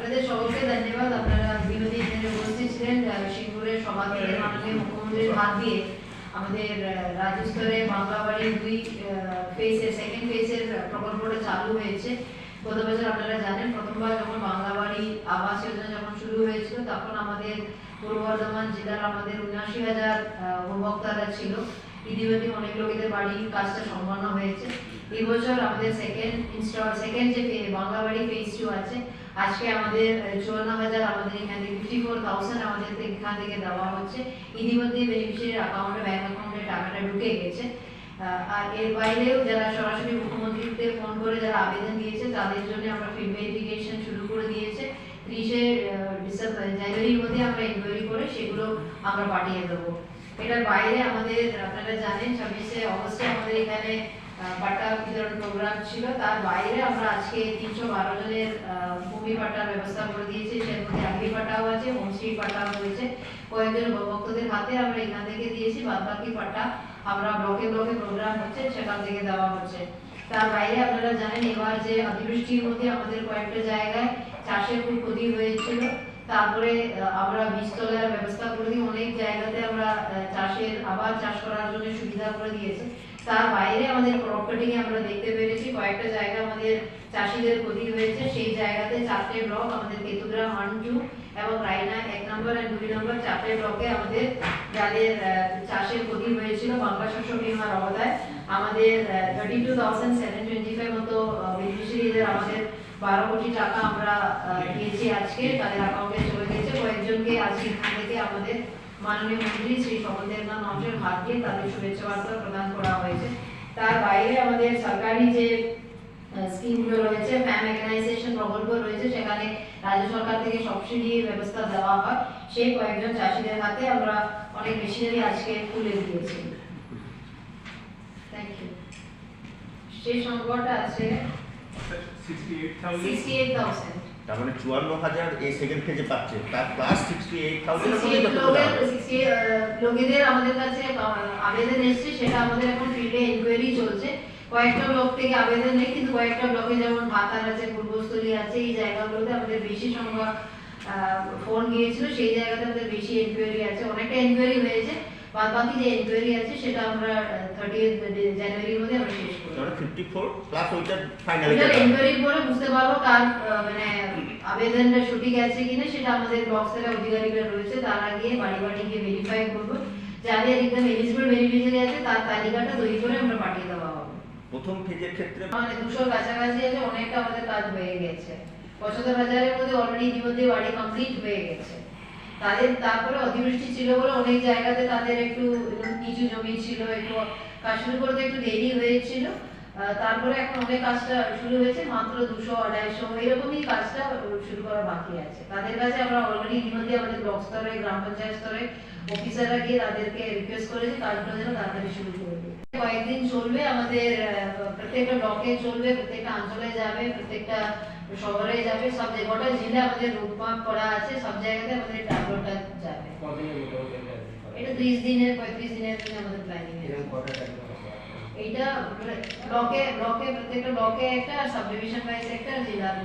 আপনাদের সকলকে ধন্যবাদ। আপনারা এখানে উপস্থিত ছিলেন সিঙ্গুরের সভা থেকে মাননীয় মুখ্যমন্ত্রীর হাত দিয়ে আমাদের রাজ্য স্তরে বাংলা বাড়ির দুই ফেসের সেকেন্ড ফেসের প্রকল্পটা চালু হয়েছে। গত বছর আপনারা জানেন প্রথমবার যখন বাংলা বাড়ি আবাস যোজনা যখন শুরু হয়েছিল তখন আমাদের পূর্ব বর্ধমান জেলার আমাদের উনআশি হাজার উপভোক্তারা ছিল। ইতিমধ্যে অনেক লোকেদের বাড়ির কাজটা সম্পন্ন হয়েছে। এই বছর আমাদের সেকেন্ড ইনস্টল সেকেন্ড যে বাংলা বাড়ি ফেজ টু আছে, আজকে আমাদের চুয়ান্ন হাজার আমাদের এখান ফিফটি ফোর থাউজেন্ড আমাদের এখান থেকে দেওয়া হচ্ছে। ইতিমধ্যে বেনিফিশিয়ারির অ্যাকাউন্টে ব্যাংক অ্যাকাউন্টে টাকাটা ঢুকে গেছে। আর এর বাইরেও যারা সরাসরি মুখ্যমন্ত্রীকে ফোন করে যারা আবেদন দিয়েছে, তাদের জন্য আমরা ফিল্ড ভেরিফিকেশন শুরু করে দিয়েছে। ত্রিশে ডিসেম্বর, জানুয়ারির মধ্যে আমরা ইনকোয়ারি করে সেগুলো আমরা পাঠিয়ে দেবো। এটার বাইরে আমাদের, আপনারা জানেন, ছাব্বিশে অগস্টে আমাদের এখানে পাট্টা বিতরণ প্রোগ্রাম ছিল। তার বাইরে আমরা আজকে তিনশো বারো জনের ভূমি পাট্টার ব্যবস্থা করে দিয়েছি। সের মধ্যে আগ্রি পাট্টাও আছে হোমস্টে পাট্টাও রয়েছে। কয়েকজন ভক্তদের হাতে আমরা এখান থেকে দিয়েছি বাদ বাকি পাট্টা আমরা ব্লকে ব্লকে প্রোগ্রাম হচ্ছে, সেখান থেকে দেওয়া হচ্ছে। তার বাইরে আপনারা জানেন, এবার যে অতিবৃষ্টির মধ্যে আমাদের কয়েকটা জায়গায় চাষের খুব ক্ষতি হয়েছিল। তারপরে আমরা বীজতলার ব্যবস্থা করে দিই অনেক জায়গাতে আমরা চাষের, আবার চাষ করার জন্য সুবিধা করে দিয়েছি। তার বাইরে আমাদের ক্রপ আমরা দেখতে পেরেছি, কয়েকটা জায়গা আমাদের চাষিদের ক্ষতি হয়েছে। সেই জায়গাতে চারটে ব্লক আমাদের কেতুগ্রাম টু এবং রায়না এক নম্বর আর দুই নম্বর চারটে ব্লকে আমাদের যাদের চাষের ক্ষতি হয়েছিল বাংলা শস্য বিমার আওতায় আমাদের thirty two thousand seven twenty five মতো বেনিফিশিয়ারিদের আমাদের বারো কোটি টাকা আমরা দিয়েছি আজকে, তাদের অ্যাকাউন্টে চলে গেছে। কয়েকজনকে আজকে থেকে আমাদের মাননীয় মন্ত্রী শ্রী সমন্দেরনাথ নটের হাত দিয়ে তাদের শুভেচ্ছা বার্তা প্রদান করা হয়েছে। তার বাইরে আমাদের সরকারি যে স্কিমগুলো রয়েছে ফ্যাম মেকানাইজেশন প্রকল্প রয়েছে, সেখানে রাজ্য সরকার থেকে সাবসিডি ব্যবস্থা দেওয়া হয়। সেই কয়েকজন চাষিদের হাতে আমরা অনেক মেশিনারি আজকে তুলে দিয়েছি। থ্যাংক ইউ সেই সংখ্যাটা আছে তার মানে চুয়ান্ন হাজার এই সেকেন্ড ফেজে পাচ্ছে। তার প্লাস সিক্সটি এইট থাউজেন্ড লোকেদের আমাদের কাছে আবেদন এসেছে সেটা আমাদের এখন ফিল্ডে ইনকোয়ারি চলছে। কয়েকটা ব্লক থেকে আবেদন নেই কিন্তু কয়েকটা ব্লকে যেমন ভাতার আছে পূর্বস্থলী আছে এই জায়গাগুলোতে আমাদের বেশি সংখ্যা ফোন গিয়েছিল সেই জায়গাতে আমাদের বেশি এনকোয়ারি আছে। অনেকটা এনকোয়ারি হয়েছে। বাদ বাকি যে এনকোয়ারি আছে সেটা আমরা থার্টি জানুয়ারির মধ্যে আমরা শেষ করব তাহলে ফিফটি ফোর প্লাস ওইটা ফাইনাল এটা এনকোয়ারি করে বুঝতে পারব কার মানে আবেদনটা সঠিক আছে কিনা সেটা আমাদের ব্লক স্তরের অধিকারীরা রয়েছে তারা গিয়ে বাড়ি বাড়ি গিয়ে ভেরিফাই করব। যাদের একদম এলিজিবল বেনিফিশিয়ারি আছে তার তালিকাটা তৈরি করে আমরা পাঠিয়ে দেওয়া হবে। প্রথম ফেজের ক্ষেত্রে মানে কাছাকাছি আছে অনেকটা আমাদের কাজ হয়ে গেছে। পঁচাত্তর হাজারের মধ্যে অলরেডি ইতিমধ্যে বাড়ি কমপ্লিট হয়ে গেছে। তাদের তারপরে অতিবৃষ্টি ছিল বলে অনেক জায়গাতে তাদের একটু নিচু জমি ছিল, একটু কাজ শুরু করতে একটু দেরি হয়েছিল। তারপরে এখন অনেক কাজটা শুরু হয়েছে, মাত্র দুশো আড়াইশো, এরকমই কাজটা শুরু করা বাকি আছে। তাদের কাছে আমরা অলরেডি ইতিমধ্যে আমাদের ব্লক স্তরে, গ্রাম পঞ্চায়েত স্তরে অফিসাররা গিয়ে তাদেরকে রিকোয়েস্ট করেছে, কাজগুলো যেন তাড়াতাড়ি শুরু করে কয়েকদিন চলবে আমাদের প্রত্যেকটা ব্লকে চলবে, প্রত্যেকটা অঞ্চলে যাবে, প্রত্যেকটা শহরে যাবে সব যে গোটা জেলা আমাদের রূপমাপ করা আছে সব জায়গাতে আমাদের ট্রাভেলটা যাবে। এটা ত্রিশ দিনের পঁয়ত্রিশ দিনের জন্য আমাদের প্ল্যানিং এইটা ব্লকে ব্লকে প্রত্যেকটা ব্লকে একটা সাবডিভিশন ওয়াইজ একটা জেলার